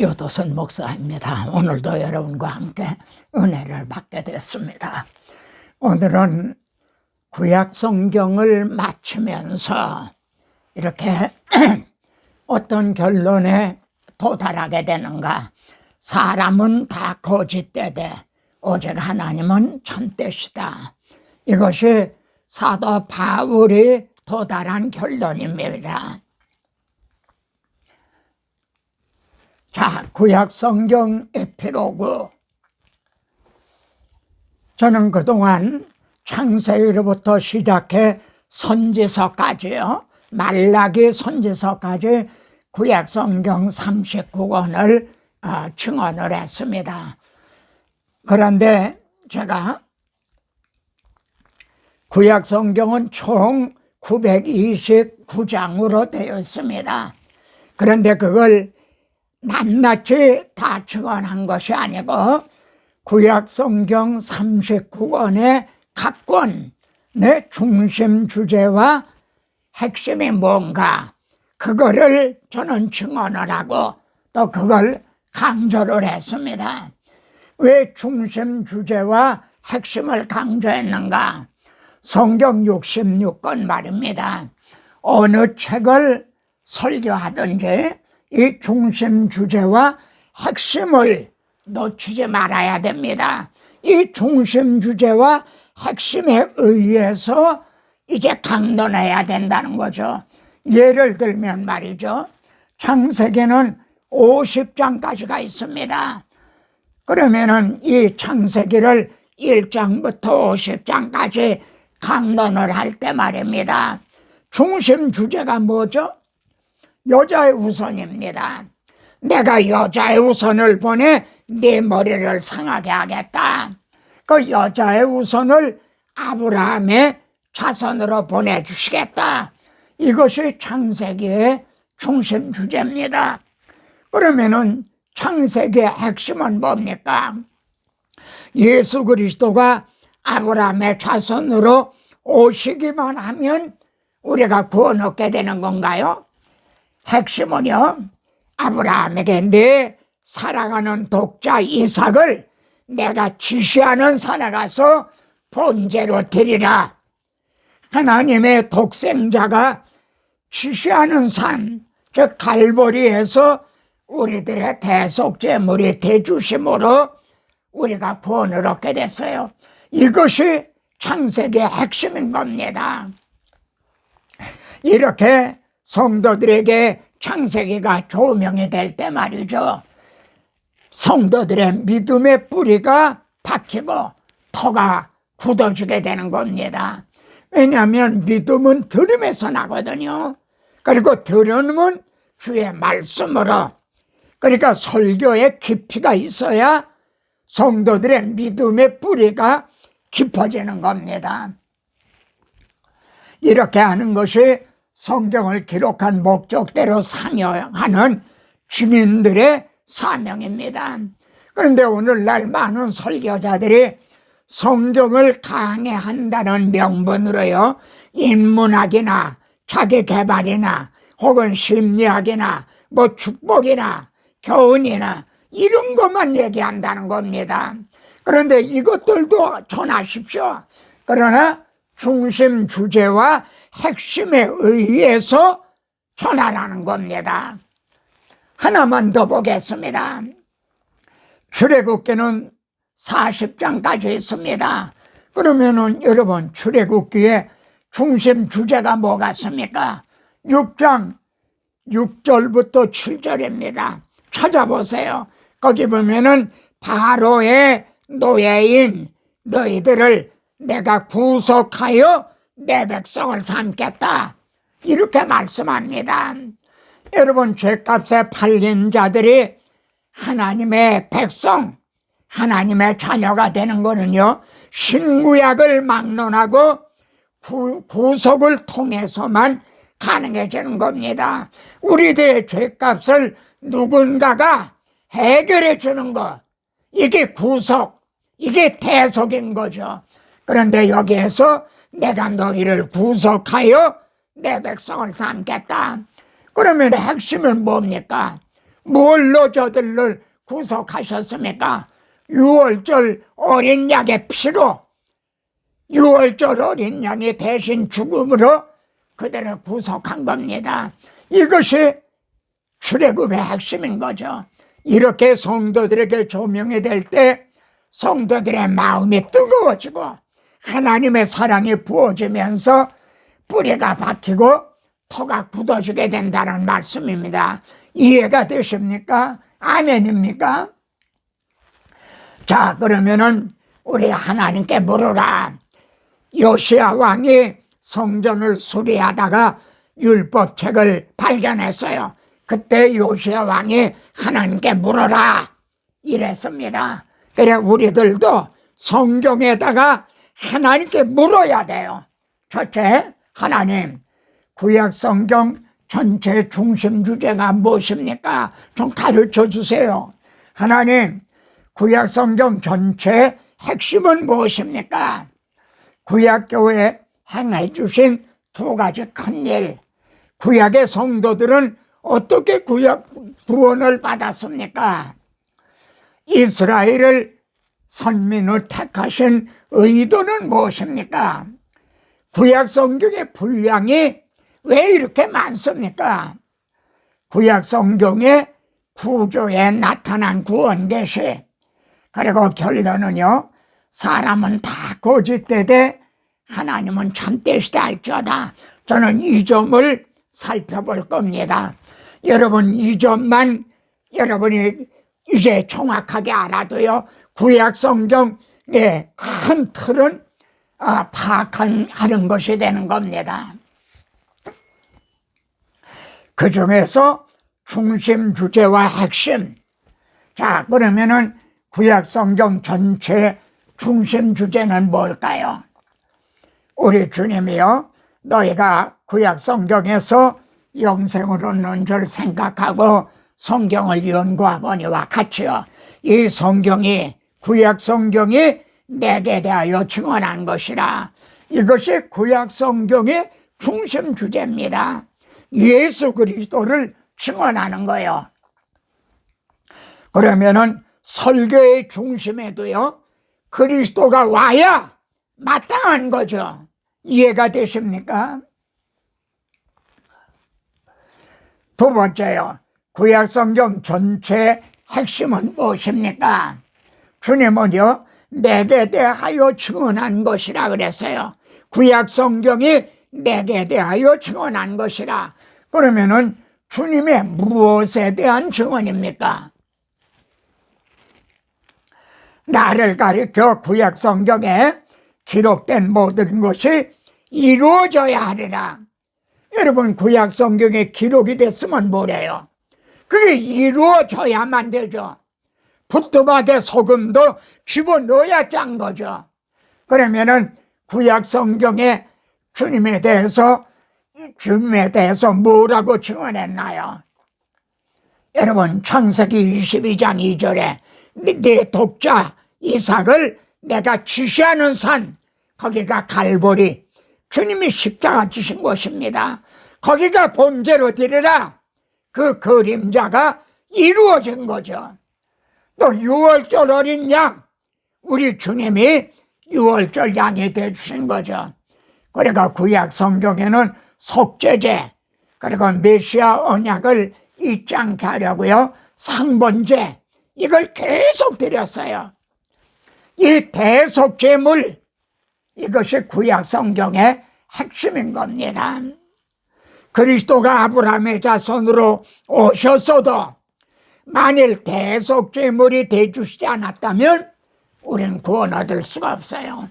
요도선 목사입니다. 오늘도 여러분과 함께 은혜를 받게 됐습니다. 오늘은 구약 성경을 마치면서 이렇게 어떤 결론에 도달하게 되는가? 사람은 다 거짓되되 오직 하나님은 참되시다. 이것이 사도 바울이 도달한 결론입니다. 자, 구약 성경 에피로그. 저는 그동안 창세기로부터 시작해 선지서까지요. 말라기 선지서까지 구약 성경 39권을 어, 증언을 했습니다. 그런데 제가 구약 성경은 총 929장으로 되어 있습니다. 그런데 그걸 낱낱이 다 증언한 것이 아니고 구약 성경 39권의 각 권의 중심 주제와 핵심이 뭔가 그거를 저는 증언을 하고 또 그걸 강조를 했습니다. 왜 중심 주제와 핵심을 강조했는가? 성경 66권 말입니다. 어느 책을 설교하든지 이 중심 주제와 핵심을 놓치지 말아야 됩니다. 이 중심 주제와 핵심에 의해서 이제 강론해야 된다는 거죠. 예를 들면 말이죠. 창세기는 50장까지가 있습니다. 그러면은 이 창세기를 1장부터 50장까지 강론을 할 때 말입니다. 중심 주제가 뭐죠? 여자의 우선입니다. 내가 여자의 우선을 보내 네 머리를 상하게 하겠다. 그 여자의 우선을 아브라함의 자손으로 보내주시겠다. 이것이 창세기의 중심 주제입니다. 그러면은 창세기의 핵심은 뭡니까? 예수 그리스도가 아브라함의 자손으로 오시기만 하면 우리가 구원 얻게 되는 건가요? 핵심은요, 아브라함에게 내 사랑하는 독자 이삭을 내가 지시하는 산에 가서 본제로 드리라. 하나님의 독생자가 지시하는 산, 즉 갈보리에서 우리들의 대속제물이 되주심으로 우리가 구원을 얻게 됐어요. 이것이 창세기의 핵심인 겁니다. 이렇게 성도들에게 창세기가 조명이 될 때 말이죠. 성도들의 믿음의 뿌리가 박히고 터가 굳어지게 되는 겁니다. 왜냐하면 믿음은 들음에서 나거든요. 그리고 들음은 주의 말씀으로 그러니까 설교에 깊이가 있어야 성도들의 믿음의 뿌리가 깊어지는 겁니다. 이렇게 하는 것이 성경을 기록한 목적대로 상여하는 주민들의 사명입니다. 그런데 오늘날 많은 설교자들이 성경을 강해한다는 명분으로요, 인문학이나 자기 개발이나 혹은 심리학이나 뭐 축복이나 교훈이나 이런 것만 얘기한다는 겁니다. 그런데 이것들도 전하십시오. 그러나 중심 주제와 핵심에 의해서 전하라는 겁니다. 하나만 더 보겠습니다. 출애굽기는 40장까지 있습니다. 그러면은 여러분 출애굽기의 중심 주제가 뭐같습니까 6장 6절부터 7절입니다. 찾아보세요. 거기 보면은 바로의 노예인 너희들을 내가 구속하여 내 백성을 삼겠다. 이렇게 말씀합니다. 여러분 죄값에 팔린 자들이 하나님의 백성, 하나님의 자녀가 되는 거는요. 신구약을 막론하고 구, 구속을 통해서만 가능해지는 겁니다. 우리들의 죄값을 누군가가 해결해 주는 것. 이게 구속, 이게 대속인 거죠. 그런데 여기에서 내가 너희를 구속하여 내 백성을 삼겠다. 그러면 핵심은 뭡니까? 뭘로 저들을 구속하셨습니까? 유월절 어린 양의 피로 유월절 어린 양이 대신 죽음으로 그들을 구속한 겁니다. 이것이 출애굽의 핵심인 거죠. 이렇게 성도들에게 조명이 될 때 성도들의 마음이 뜨거워지고 하나님의 사랑이 부어지면서 뿌리가 박히고 터가 굳어지게 된다는 말씀입니다. 이해가 되십니까? 아멘입니까? 자, 그러면은 우리 하나님께 물으라. 요시아 왕이 성전을 수리하다가 율법책을 발견했어요. 그때 요시아 왕이 하나님께 물어라 이랬습니다. 그래 우리들도 성경에다가 하나님께 물어야 돼요. 첫째, 하나님, 구약 성경 전체 중심 주제가 무엇입니까? 좀 가르쳐 주세요. 하나님, 구약 성경 전체 핵심은 무엇입니까? 구약 교회 행해 주신 두 가지 큰 일. 구약의 성도들은 어떻게 구약 구원을 받았습니까? 이스라엘을 선민으로 택하신 의도는 무엇입니까? 구약 성경의 분량이 왜 이렇게 많습니까? 구약 성경의 구조에 나타난 구원 계시 그리고 결론은요 사람은 다 거짓되되 하나님은 참되시다 할지어다 저는 이 점을 살펴볼 겁니다 여러분 이 점만 여러분이 이제 정확하게 알아도요 구약 성경 의큰 틀은 아, 파악하는 것이 되는 겁니다. 그 중에서 중심 주제와 핵심. 자, 그러면은 구약 성경 전체 중심 주제는 뭘까요? 우리 주님이요, 너희가 구약 성경에서 영생을 얻는 줄 생각하고 성경을 연구하거니와 같이요. 이 성경이, 구약 성경이 내게 대하여 증언한 것이라. 이것이 구약 성경의 중심 주제입니다. 예수 그리스도를 증언하는 거예요. 그러면은 설교의 중심에도요, 그리스도가 와야 마땅한 거죠. 이해가 되십니까? 두 번째요. 구약 성경 전체 핵심은 무엇입니까? 주님은요, 내게 대하여 증언한 것이라 그랬어요. 구약 성경이 내게 대하여 증언한 것이라. 그러면은 주님의 무엇에 대한 증언입니까? 나를 가리켜 구약 성경에 기록된 모든 것이 이루어져야 하리라. 여러분 구약 성경에 기록이 됐으면 뭐래요? 그게 이루어져야만 되죠. 부뚜막에 소금도 집어넣어야 짠 거죠. 그러면은 구약 성경에 주님에 대해서 주님에 대해서 뭐라고 증언했나요? 여러분 창세기 22장 2절에 네 독자 이삭을 내가 지시하는 산 거기가 갈보리 주님이 십자가 지신 곳입니다. 거기가 본제로 드리라 그 그림자가 이루어진 거죠. 또 유월절 어린 양 우리 주님이 유월절 양이 되주신 거죠. 그러니까 구약 성경에는 속죄제 그리고 메시아 언약을 잊지 않게 하려고요 상번제 이걸 계속 드렸어요. 이 대속제물 이것이 구약 성경의 핵심인 겁니다. 그리스도가 아브라함의 자손으로 오셨어도 만일 대속죄물이 돼주시지 않았다면 우리는 구원 얻을 수가 없어요.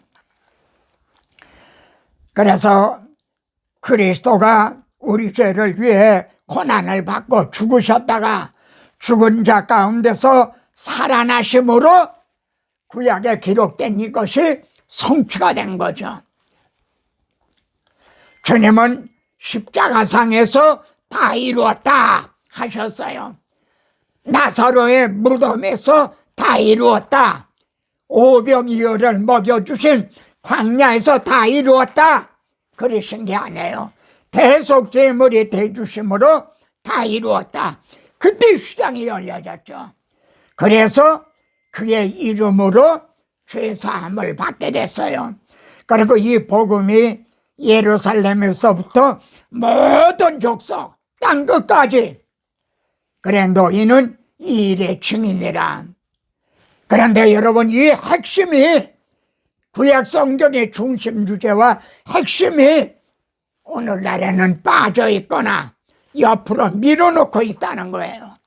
그래서 그리스도가 우리 죄를 위해 고난을 받고 죽으셨다가 죽은 자 가운데서 살아나심으로 구약에 기록된 이것이 성취가 된 거죠. 주님은 십자가상에서 다 이루었다 하셨어요. 나사로의 무덤에서 다 이루었다. 오병이어를 먹여주신 광야에서 다 이루었다. 그러신 게 아니에요. 대속제물이 대주심으로 다 이루었다. 그때 시장이 열려졌죠. 그래서 그의 이름으로 죄사함을 받게 됐어요. 그리고 이 복음이 예루살렘에서부터 모든 족속, 땅 끝까지 그래 너희는 이 일의 증인이라. 그런데 여러분 이 핵심이 구약 성경의 중심 주제와 핵심이 오늘날에는 빠져 있거나 옆으로 밀어놓고 있다는 거예요.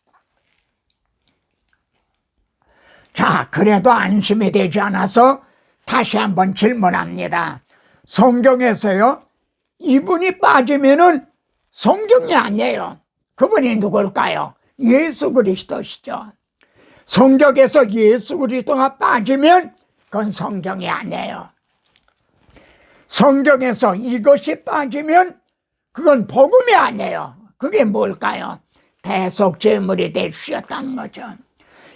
자, 그래도 안심이 되지 않아서 다시 한번 질문합니다. 성경에서요, 이분이 빠지면은 성경이 아니에요. 그분이 누굴까요? 예수 그리스도시죠. 성경에서 예수 그리스도가 빠지면 그건 성경이 아니에요. 성경에서 이것이 빠지면 그건 복음이 아니에요. 그게 뭘까요? 대속 제물이 되주셨다는 거죠.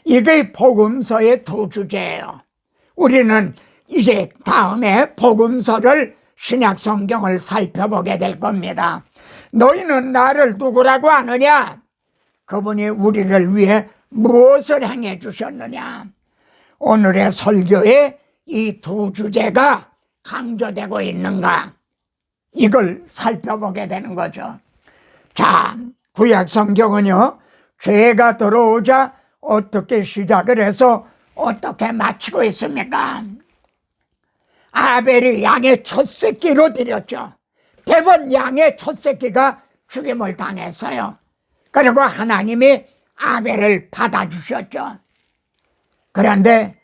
이게 복음서의 두 주제예요. 우리는 이제 다음에 복음서를 신약 성경을 살펴보게 될 겁니다. 너희는 나를 누구라고 하느냐? 그분이 우리를 위해 무엇을 행해 주셨느냐? 오늘의 설교에 이 두 주제가 강조되고 있는가? 이걸 살펴보게 되는 거죠. 자, 구약 성경은요, 죄가 들어오자 어떻게 시작을 해서 어떻게 마치고 있습니까? 아벨이 양의 첫 새끼로 드렸죠. 대번 양의 첫 새끼가 죽임을 당했어요. 그리고 하나님이 아벨을 받아주셨죠. 그런데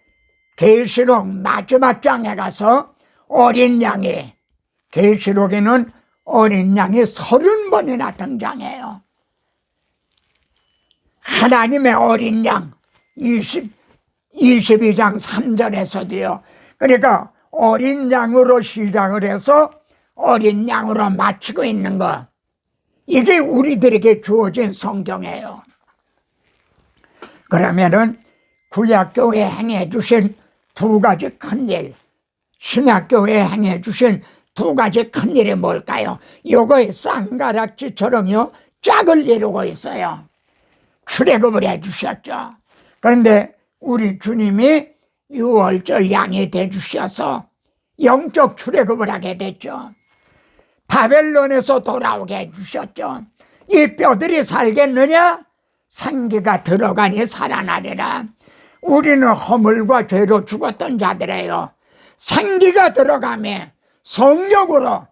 계시록 마지막 장에 가서 어린 양이 계시록에는 어린 양이 서른 번이나 등장해요. 하나님의 어린 양 20, 22장 3절에서도요. 그러니까 어린 양으로 시작을 해서 어린 양으로 마치고 있는 것. 이게 우리들에게 주어진 성경이에요. 그러면은 구약교회 행해 주신 두 가지 큰 일, 신약교회 행해 주신 두 가지 큰 일이 뭘까요? 요거의 쌍가락지처럼요, 짝을 이루고 있어요. 출애굽을 해 주셨죠. 그런데 우리 주님이 유월절 양이 돼 주셔서 영적 출애굽을 하게 됐죠. 바벨론에서 돌아오게 해 주셨죠. 이 뼈들이 살겠느냐? 생기가 들어가니 살아나리라. 우리는 허물과 죄로 죽었던 자들이에요. 생기가 들어가면 성령으로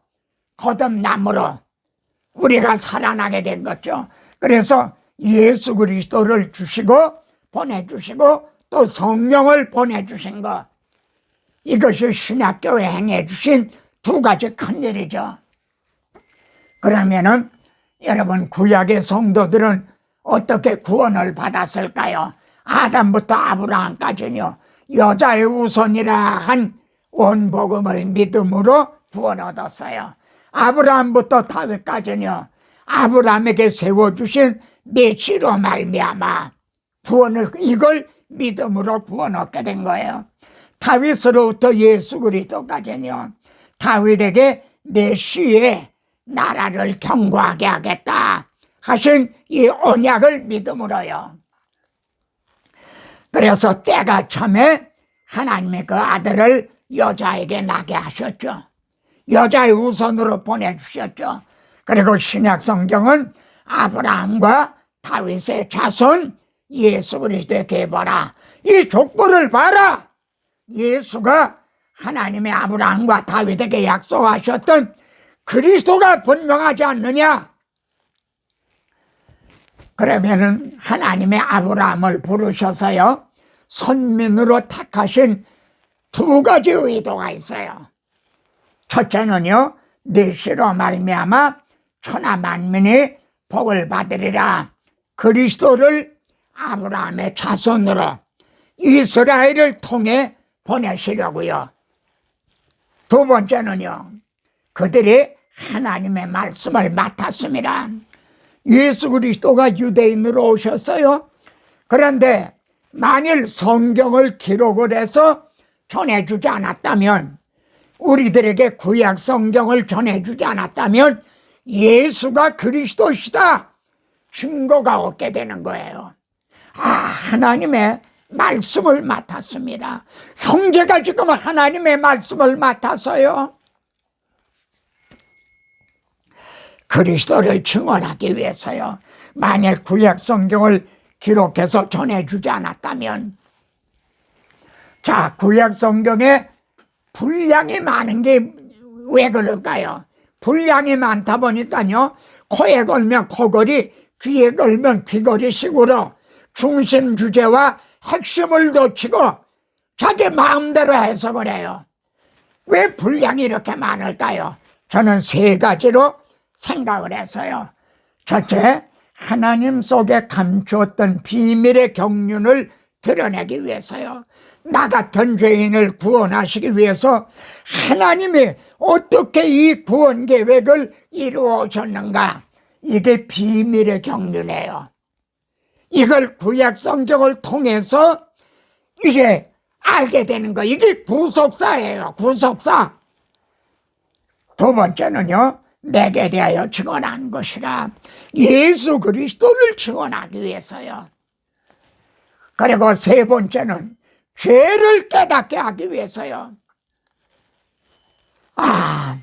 거듭남으로 우리가 살아나게 된 거죠. 그래서 예수 그리스도를 주시고 보내주시고 또 성령을 보내주신 것 이것이 신학교에 행해 주신 두 가지 큰 일이죠. 그러면은 여러분 구약의 성도들은 어떻게 구원을 받았을까요? 아담부터 아브라함까지는요 여자의 우선이라 한 원복음을 믿음으로 구원 얻었어요. 아브라함부터 다윗까지는요 아브라함에게 세워주신 내시로 말미암아 구원을 이걸 믿음으로 구원 얻게 된 거예요. 다윗으로부터 예수 그리스도까지는요. 다윗에게 내 시에 나라를 경고하게 하겠다 하신 이 언약을 믿음으로요. 그래서 때가 참에 하나님의 그 아들을 여자에게 나게 하셨죠. 여자의 우선으로 보내주셨죠. 그리고 신약 성경은 아브라함과 다윗의 자손 예수 그리스도에게 봐라. 이 족보를 봐라. 예수가 하나님의 아브라함과 다윗에게 약속하셨던 그리스도가 분명하지 않느냐? 그러면은 하나님의 아브라함을 부르셔서요. 선민으로 택하신 두 가지 의도가 있어요. 첫째는요. 내시로 말미암아 천하 만민이 복을 받으리라. 그리스도를 아브라함의 자손으로 이스라엘을 통해 보내시려고요. 두 번째는요. 그들이 하나님의 말씀을 맡았습니다. 예수 그리스도가 유대인으로 오셨어요. 그런데 만일 성경을 기록을 해서 전해주지 않았다면 우리들에게 구약 성경을 전해주지 않았다면 예수가 그리스도시다 증거가 없게 되는 거예요. 아, 하나님의 말씀을 맡았습니다. 형제가 지금 하나님의 말씀을 맡았어요. 그리스도를 증언하기 위해서요. 만약 구약 성경을 기록해서 전해주지 않았다면, 자, 구약 성경에 분량이 많은 게 왜 그럴까요? 분량이 많다 보니까요, 코에 걸면 코걸이, 귀에 걸면 귀걸이 식으로 중심 주제와 핵심을 놓치고 자기 마음대로 해석을 해요. 왜 분량이 이렇게 많을까요? 저는 세 가지로 생각을 했어요. 첫째, 하나님 속에 감추었던 비밀의 경륜을 드러내기 위해서요. 나 같은 죄인을 구원하시기 위해서 하나님이 어떻게 이 구원 계획을 이루어 오셨는가? 이게 비밀의 경륜이에요. 이걸 구약 성경을 통해서 이제 알게 되는 거. 이게 구속사예요. 구속사. 두 번째는요. 내게 대하여 증언한 것이라 예수 그리스도를 증언하기 위해서요. 그리고 세 번째는 죄를 깨닫게 하기 위해서요. 아,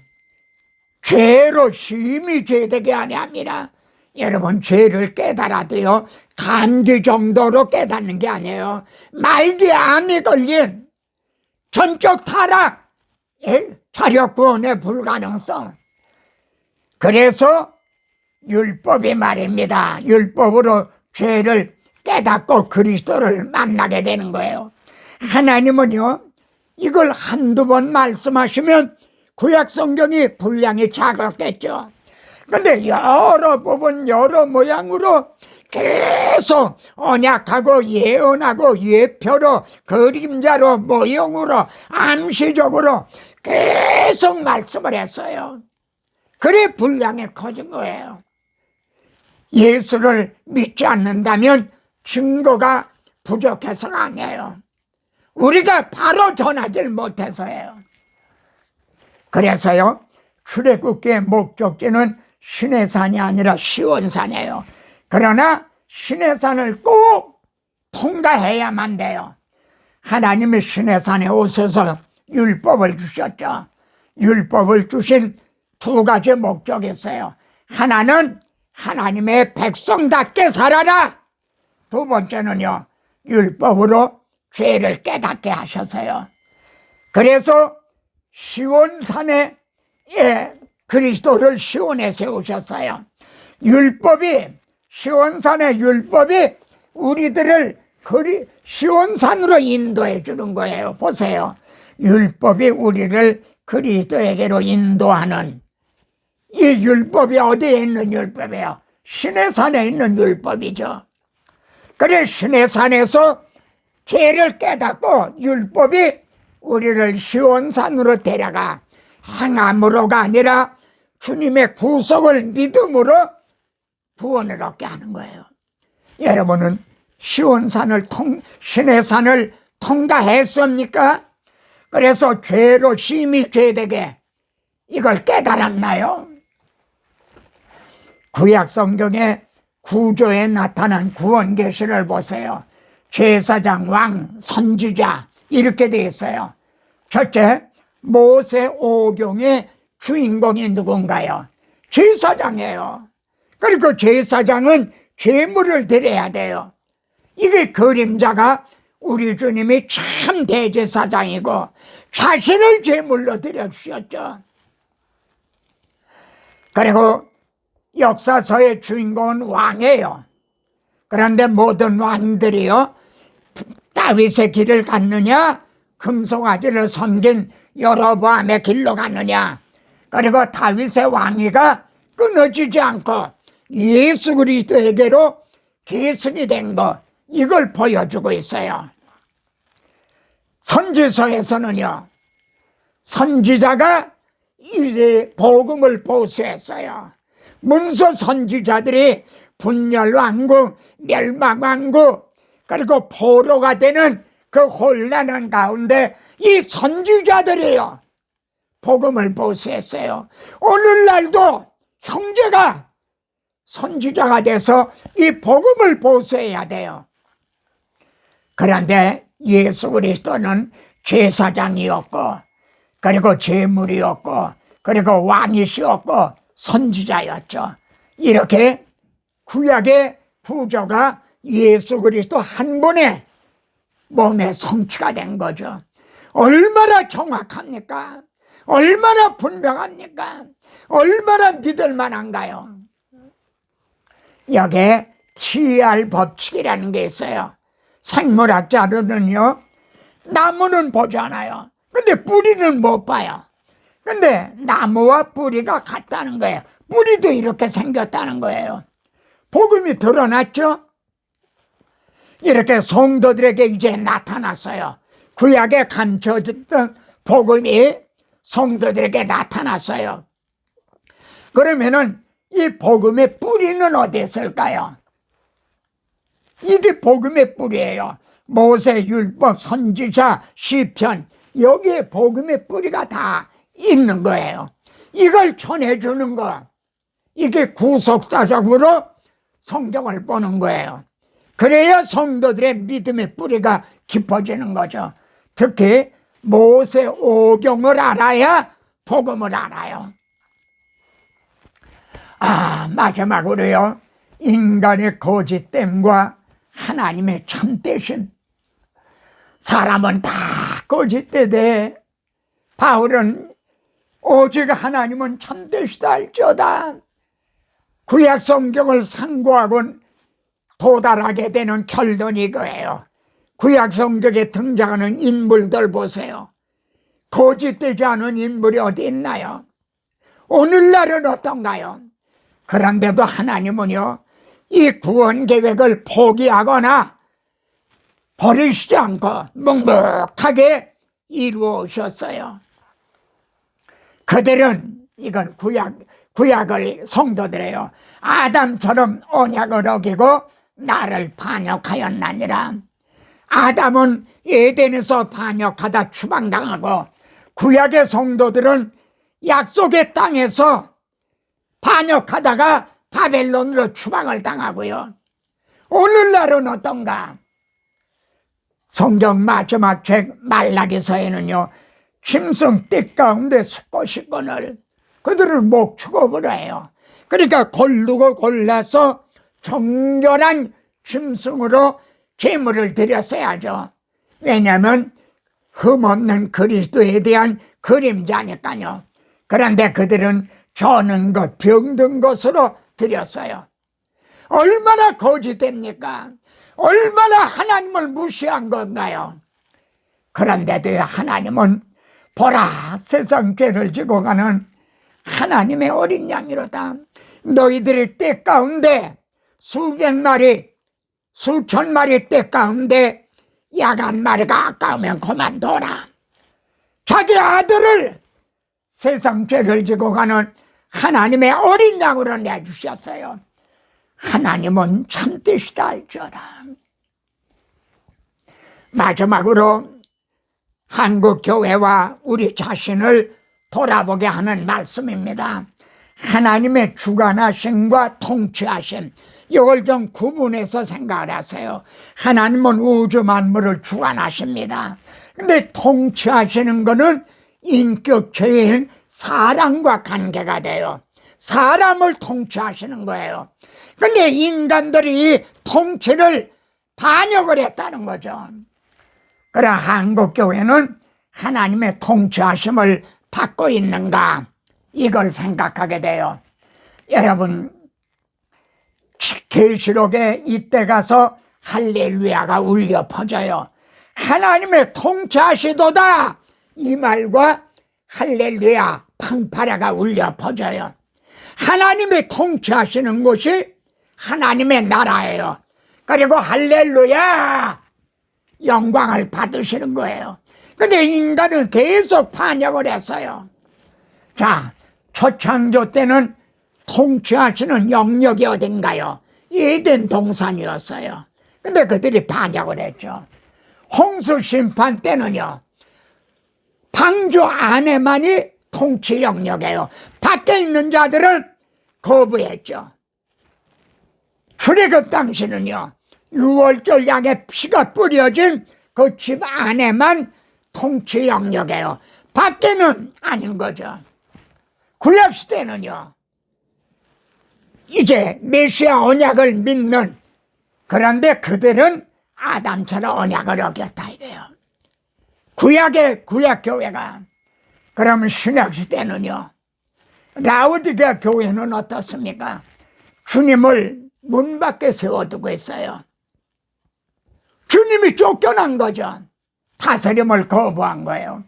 죄로 심히 죄되게 함이라. 여러분 죄를 깨달아도요 감기 정도로 깨닫는 게 아니에요 말기 암이 걸린 전적 타락 자력 구원의 불가능성 그래서 율법이 말입니다. 율법으로 죄를 깨닫고 그리스도를 만나게 되는 거예요. 하나님은요 이걸 한두 번 말씀하시면 구약 성경이 분량이 작았겠죠. 근데 여러 부분 여러 모양으로 계속 언약하고 예언하고 예표로 그림자로 모형으로 암시적으로 계속 말씀을 했어요. 그래 분량이 커진 거예요. 예수를 믿지 않는다면 증거가 부족해서가 아니에요. 우리가 바로 전하지 못해서예요. 그래서요, 출애굽기의 목적지는 신의 산이 아니라 시원산이에요. 그러나 신의 산을 꼭 통과해야만 돼요. 하나님이 신의 산에 오셔서 율법을 주셨죠. 율법을 주신 두 가지 목적이 있어요. 하나는 하나님의 백성답게 살아라. 두 번째는요, 율법으로 죄를 깨닫게 하셔서요. 그래서 시온산에 예, 그리스도를 시온에 세우셨어요. 율법이 시온산의 율법이 우리들을 그리 시온산으로 인도해 주는 거예요. 보세요. 율법이 우리를 그리스도에게로 인도하는 이 율법이 어디에 있는 율법이에요? 신의 산에 있는 율법이죠. 그래 신의 산에서 죄를 깨닫고 율법이 우리를 시온산으로 데려가 행함으로가 아니라 주님의 구속을 믿음으로 구원을 얻게 하는 거예요. 여러분은 시온산을 통, 신의 산을 통과했습니까? 그래서 죄로 심히 죄되게 이걸 깨달았나요? 구약 성경의 구조에 나타난 구원 계시를 보세요. 제사장, 왕, 선지자 이렇게 되어 있어요. 첫째, 모세 오경의 주인공이 누군가요? 제사장이에요. 그리고 제사장은 제물을 드려야 돼요. 이게 그림자가 우리 주님이 참 대제사장이고 자신을 제물로 드려 주셨죠. 그리고 역사서의 주인공은 왕이에요. 그런데 모든 왕들이요, 다윗의 길을 갔느냐, 금송아지를 섬긴 여로보암의 길로 갔느냐 그리고 다윗의 왕위가 끊어지지 않고 예수 그리스도에게로 계승이 된 것 이걸 보여주고 있어요. 선지서에서는요. 선지자가 이제 복음을 보수했어요. 문서 선지자들이 분열왕국, 멸망왕국, 그리고 포로가 되는 그 혼란한 가운데 이 선지자들이에요. 복음을 보수했어요. 오늘날도 형제가 선지자가 돼서 이 복음을 보수해야 돼요. 그런데 예수 그리스도는 제사장이었고 그리고 제물이었고 그리고 왕이시었고 선지자였죠. 이렇게 구약의 부조가 예수 그리스도 한 분의 몸의 성취가 된 거죠. 얼마나 정확합니까? 얼마나 분명합니까? 얼마나 믿을 만한가요? 여기에 TR 법칙이라는 게 있어요. 생물학자로는요, 나무는 보잖아요. 근데 뿌리는 못 봐요. 근데 나무와 뿌리가 같다는 거예요. 뿌리도 이렇게 생겼다는 거예요. 복음이 드러났죠? 이렇게 성도들에게 이제 나타났어요. 구약에 감춰졌던 복음이 성도들에게 나타났어요. 그러면은 이 복음의 뿌리는 어디 있을까요? 이게 복음의 뿌리예요. 모세 율법 선지자 시편 여기에 복음의 뿌리가 다 있는 거예요. 이걸 전해주는 거 이게 구속사적으로 성경을 보는 거예요. 그래야 성도들의 믿음의 뿌리가 깊어지는 거죠. 특히 모세 오경을 알아야 복음을 알아요. 아, 마지막으로요. 인간의 거짓됨과 하나님의 참되심. 사람은 다 거짓되되 바울은 오직 하나님은 참되시다 할지어다. 구약 성경을 상고하곤 도달하게 되는 결론이 이거예요. 구약 성경에 등장하는 인물들 보세요. 거짓되지 않은 인물이 어디 있나요? 오늘날은 어떤가요? 그런데도 하나님은요, 이 구원 계획을 포기하거나 버리시지 않고 묵묵하게 이루어 오셨어요. 그들은 이건 구약, 구약을 성도들이에요. 아담처럼 언약을 어기고 나를 반역하였나니라. 아담은 에덴에서 반역하다 추방당하고 구약의 성도들은 약속의 땅에서 반역하다가 바벨론으로 추방을 당하고요. 오늘날은 어떤가? 성경 마지막 책 말라기서에는요, 짐승 띠 가운데 수고시건을 그들을 목축업을 해요. 그러니까 골르고 골라서 정결한 짐승으로 제물을 드렸어야죠. 왜냐하면 흠없는 그리스도에 대한 그림자니까요. 그런데 그들은 저는 것, 병든 것으로 드렸어요. 얼마나 거짓됩니까? 얼마나 하나님을 무시한 건가요? 그런데도 하나님은 보라 세상 죄를 지고 가는 하나님의 어린 양이로다. 너희들의 때 가운데 수백 마리, 수천 마리 때 가운데 야간 마리가 아까우면 그만둬라. 자기 아들을 세상 죄를 지고 가는 하나님의 어린 양으로 내주셨어요. 하나님은 참되시다 할지어다. 마지막으로 한국 교회와 우리 자신을 돌아보게 하는 말씀입니다. 하나님의 주관하심과 통치하심 이걸 좀 구분해서 생각을 하세요. 하나님은 우주 만물을 주관하십니다. 근데 통치하시는 것은 인격체인 사람과 관계가 돼요. 사람을 통치하시는 거예요. 근데 인간들이 통치를 반역을 했다는 거죠. 그러 한국 교회는 하나님의 통치하심을 받고 있는가? 이걸 생각하게 돼요. 여러분, 계시록에 이때 가서 할렐루야가 울려 퍼져요. 하나님의 통치하시도다! 이 말과 할렐루야, 팡파라가 울려 퍼져요. 하나님의 통치하시는 곳이 하나님의 나라예요. 그리고 할렐루야! 영광을 받으시는 거예요. 근데 인간은 계속 반역을 했어요. 자, 초창조 때는 통치하시는 영역이 어딘가요? 에덴 동산이었어요. 근데 그들이 반역을 했죠. 홍수 심판 때는요, 방주 안에만이 통치 영역이에요. 밖에 있는 자들은 거부했죠. 출애굽 당시는요 유월절 양의 피가 뿌려진 그 집 안에만 통치 영역이에요 밖에는 아닌 거죠 구약 시대는요 이제 메시아 언약을 믿는 그런데 그들은 아담처럼 언약을 어겼다 이거예요 구약의 구약 교회가 그러면 신약 시대는요 라우디게아 교회는 어떻습니까? 주님을 문 밖에 세워두고 있어요. 주님이 쫓겨난 거죠. 다스림을 거부한 거예요.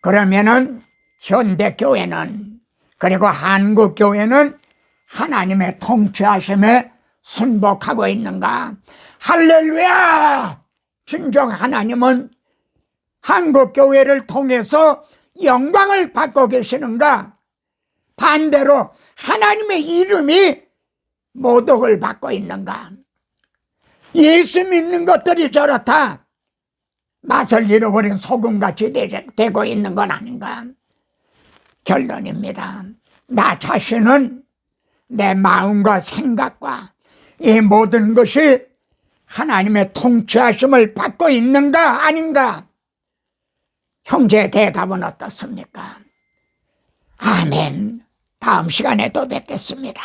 그러면은 현대 교회는 그리고 한국 교회는 하나님의 통치하심에 순복하고 있는가? 할렐루야! 진정 하나님은 한국 교회를 통해서 영광을 받고 계시는가? 반대로 하나님의 이름이 모독을 받고 있는가? 예수 믿는 것들이 저렇다. 맛을 잃어버린 소금같이 되- 되고 있는 건 아닌가? 결론입니다. 나 자신은 내 마음과 생각과 이 모든 것이 하나님의 통치하심을 받고 있는가 아닌가? 형제의 대답은 어떻습니까? 아멘. 다음 시간에 또 뵙겠습니다.